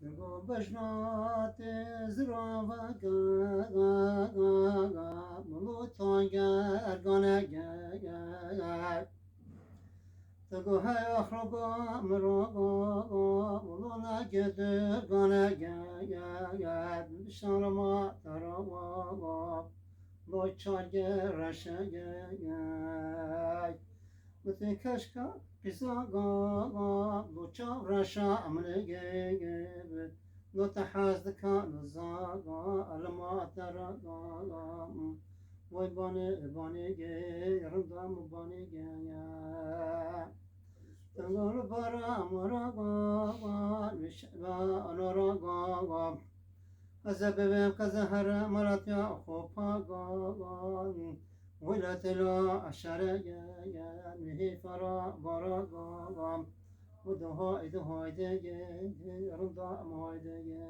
Go bajnat zrava ga ga ga ga Mulutan ger gane ge ge ge Tego hay akhroga ga ge ge ge Bisharama tarawa ga Loçar ge raşa ge ge Mete kaşka pisa ga ga Loça raşa amne ge ge Lo tahazdıka nazaga Alma tara ga ga Vay bani bani ge Yarımda mı bani ge ya Tangur bara mara ga ga. Vişba anara ga ga Kaza bebem kaza hara marat ya Khopa ga ga ولا تلا أشعر يا يا مهي فرا برا غام ودها إذا هايدا يا رضا ما هايدا يا